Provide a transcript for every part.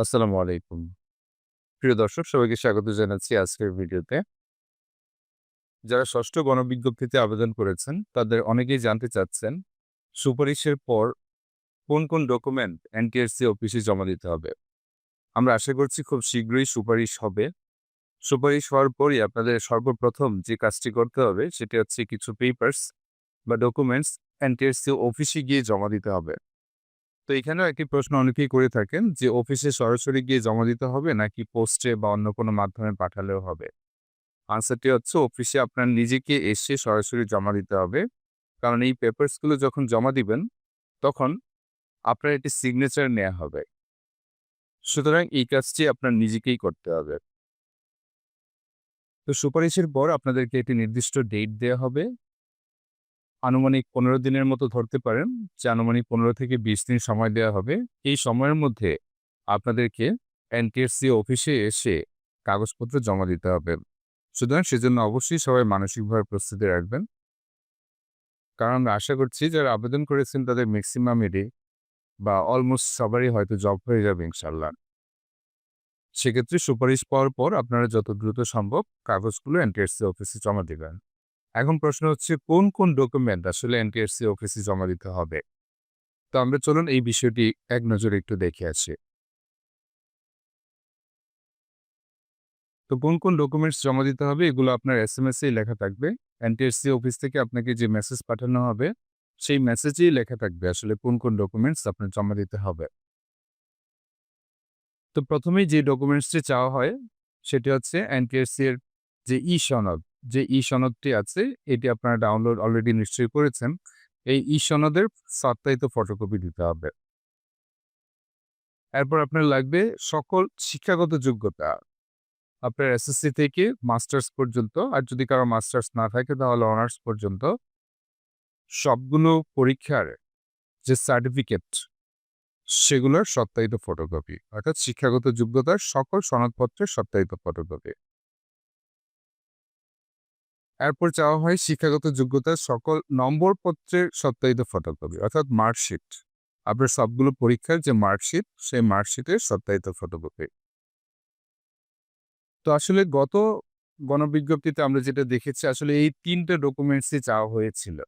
আসসালামু আলাইকুম। প্রিয় দর্শক সবাইকে স্বাগত জানাচ্ছি আজকের ভিডিওতে। যারা ষষ্ঠ গণবিজ্ঞপ্তিতে আবেদন করেছেন তাদের অনেকেই জানতে চাচ্ছেন সুপারিশের পর কোন, কোন ডকুমেন্ট এনটিআরসি অফিসে জমা দিতে হবে। আমরা আশা করছি খুব শীঘ্রই সুপারিশ হবে। সুপারিশ হওয়ার পরই আপনাদের সর্বপ্রথম যে কাজটি করতে হবে সেটি হচ্ছে কিছু পেপার্স বা ডকুমেন্টস এনটিআরসি অফিসে গিয়ে জমা দিতে হবে। তো এখানেও একটি প্রশ্ন অনেকেই করে থাকেন যে, অফিসে সরাসরি গিয়ে জমা দিতে হবে নাকি পোস্টে বা অন্য কোনো মাধ্যমে পাঠালেও হবে? আনসারটি হচ্ছে, অফিসে আপনার নিজেকে এসে সরাসরি জমা দিতে হবে। কারণ এই পেপারসগুলো যখন জমা দিবেন, তখন আপনার একটি সিগনেচার নেওয়া হবে। সুতরাং এই কাজটি আপনার নিজেকেই করতে হবে। তো সুপারিশের পর আপনাদেরকে একটি নির্দিষ্ট ডেট দেওয়া হবে। আনুমানিক পনেরো দিনের মতো ধরতে পারেন, যে আনুমানিক পনেরো থেকে বিশ দিন সময় দেওয়া হবে। এই সময়ের মধ্যে আপনাদেরকে এনটিএসসি অফিসে এসে কাগজপত্র জমা দিতে হবে। সুতরাং সেজন্য অবশ্যই সবাই মানসিকভাবে প্রস্তুতি রাখবেন। কারণ আমরা আশা করছি যারা আবেদন করেছেন তাদের ম্যাক্সিমামেরই বা অলমোস্ট সবারই হয়তো জব হয়ে যাবে ইনশাল্লাহ সেক্ষেত্রে সুপারিশ পাওয়ার পর আপনারা যত দ্রুত সম্ভব কাগজগুলো এনটিএসসি অফিসে জমা দেবেন। এখন প্রশ্ন হচ্ছে, কোন কোন ডকুমেন্ট আসলে এনটিআরসি অফিসে জমা দিতে হবে? তো আমরা চলুন এই বিষয়টি এক নজরে একটু দেখে আসি। তো কোন কোন ডকুমেন্টস জমা দিতে হবে, এগুলো আপনার এস এম এসেই লেখা থাকবে। এনটিআরসি অফিস থেকে আপনাকে যে মেসেজ পাঠানো হবে, সেই মেসেজেই লেখা থাকবে আসলে কোন কোন ডকুমেন্টস আপনার জমা দিতে হবে। তো প্রথমেই যে ডকুমেন্টসটি চাওয়া হয়, সেটি হচ্ছে এনটিআরসি এর যে ই সনদ। যে ই সনদটি আছে, এটি আপনারা ডাউনলোড অলরেডি নিশ্চয়ই করেছেন, এই ই সনদের সত্যায়িত ফটোকপি দিতে হবে। এরপর আপনার লাগবে সকল শিক্ষাগত যোগ্যতা। আপনার এসএসসি থেকে মাস্টার্স পর্যন্ত, আর যদি কারও মাস্টার্স না থাকে, তাহলে অনার্স পর্যন্ত। সবগুলো পরীক্ষার যে সার্টিফিকেট সেগুলোর সত্যায়িত ফটোকপি অর্থাৎ শিক্ষাগত যোগ্যতার সকল সনদপত্রের সত্যায়িত ফটোকপি এরপর চাওয়া হয় শিক্ষাগত যোগ্যতার সকল নম্বর পত্রের সত্যায়িত ফটোকপি অর্থাৎ মার্কশিট আপনার সবগুলো পরীক্ষার যে মার্কশিট সেই মার্কশিটের সত্যায়িত ফটোকপি তো আসলে গত গণবিজ্ঞপ্তিতে আমরা যেটা দেখেছি, আসলে এই তিনটে ডকুমেন্টসই চাওয়া হয়েছিল।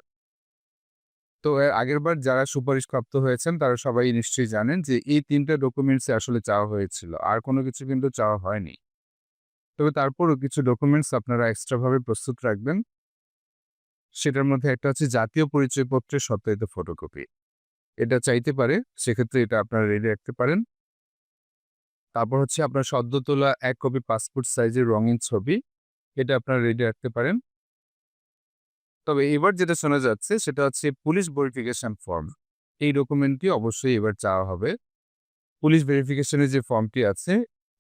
তো এর আগেরবার যারা সুপারিশ প্রাপ্ত হয়েছেন, তারা সবাই নিশ্চয়ই জানেন যে এই তিনটা ডকুমেন্টসই আসলে চাওয়া হয়েছিল। আর কোনো কিছু কিন্তু চাওয়া হয়নি। তবে তারপরও কিছু ডকুমেন্টস আপনারা এক্সট্রাভাবে প্রস্তুত রাখবেন। সেটার মধ্যে একটা হচ্ছে জাতীয় পরিচয়পত্রের সত্যায়িত ফটোকপি এটা চাইতে পারে, সেক্ষেত্রে এটা আপনারা রেডি রাখতে পারেন। তারপর হচ্ছে আপনার সদ্য তোলা এক কপি পাসপোর্ট সাইজের রঙিন ছবি, এটা আপনারা রেডি রাখতে পারেন। তবে এবার যেটা শোনা যাচ্ছে, সেটা হচ্ছে পুলিশ ভেরিফিকেশন ফর্ম এই ডকুমেন্টটি অবশ্যই এবার চাওয়া হবে। পুলিশ ভেরিফিকেশনের যে ফর্মটি আছে,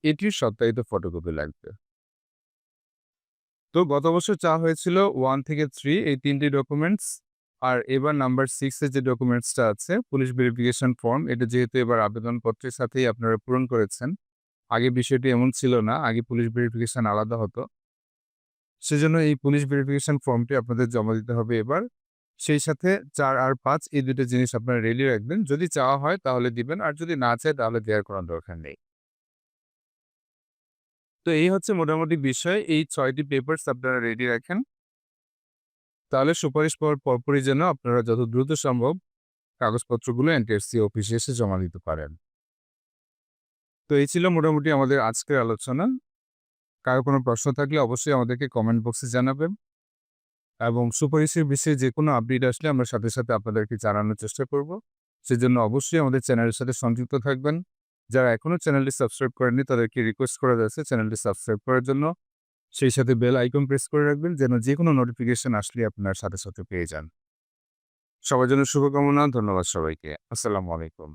এটির সত্যায়িত ফটোকপি লাগবে। তো গত বছর চা হয়েছিল ওয়ান থেকে থ্রি এই তিনটি ডকুমেন্টস আর এবার নাম্বার সিক্সের যে ডকুমেন্টসটা আছে পুলিশ ভেরিফিকেশন ফর্ম এটা যেহেতু এবার আবেদনপত্রের সাথেই আপনারা পূরণ করেছেন, আগে বিষয়টি এমন ছিল না, আগে পুলিশ ভেরিফিকেশন আলাদা হতো। সেজন্য এই পুলিশ ভেরিফিকেশন ফর্মটি আপনাদের জমা দিতে হবে এবার। সেই সাথে চার আর পাঁচ এই দুটো জিনিস আপনারা রেডি রাখবেন। যদি চাওয়া হয় তাহলে দিবেন, আর যদি না চায় তাহলে দেওয়ার কোনো দরকার নেই। তো এই হচ্ছে মোটামুটি বিষয়। এই ছয়টি পেপারস আপনারা রেডি রাখেন। তাহলে সুপারিশ পাওয়ার পরপরই যেন আপনারা যত দ্রুত সম্ভব কাগজপত্রগুলো এনটিএসসি অফিসে এসে জমা দিতে পারেন। তো এই ছিল মোটামুটি আমাদের আজকের আলোচনা। কারও কোনো প্রশ্ন থাকলে অবশ্যই আমাদেরকে কমেন্ট বক্সে জানাবেন। এবং সুপারিশের বিষয়ে যে কোনো আপডেট আসলে আমরা সাথে সাথে আপনাদেরকে জানানোর চেষ্টা করব। সেজন্য অবশ্যই আমাদের চ্যানেলের সাথে সংযুক্ত থাকবেন। যারা এখনও চ্যানেলটি সাবস্ক্রাইব করেননি, তাদেরকে রিকোয়েস্ট করা যাচ্ছে চ্যানেলটি সাবস্ক্রাইব করার জন্য। সেই সাথে বেল আইকন প্রেস করে রাখবেন, যেন যে কোনো নোটিফিকেশন আসলে আপনার সাথে সাথে পেয়ে যান। সবার জন্য শুভকামনা, ধন্যবাদ সবাইকে। আসসালামু আলাইকুম।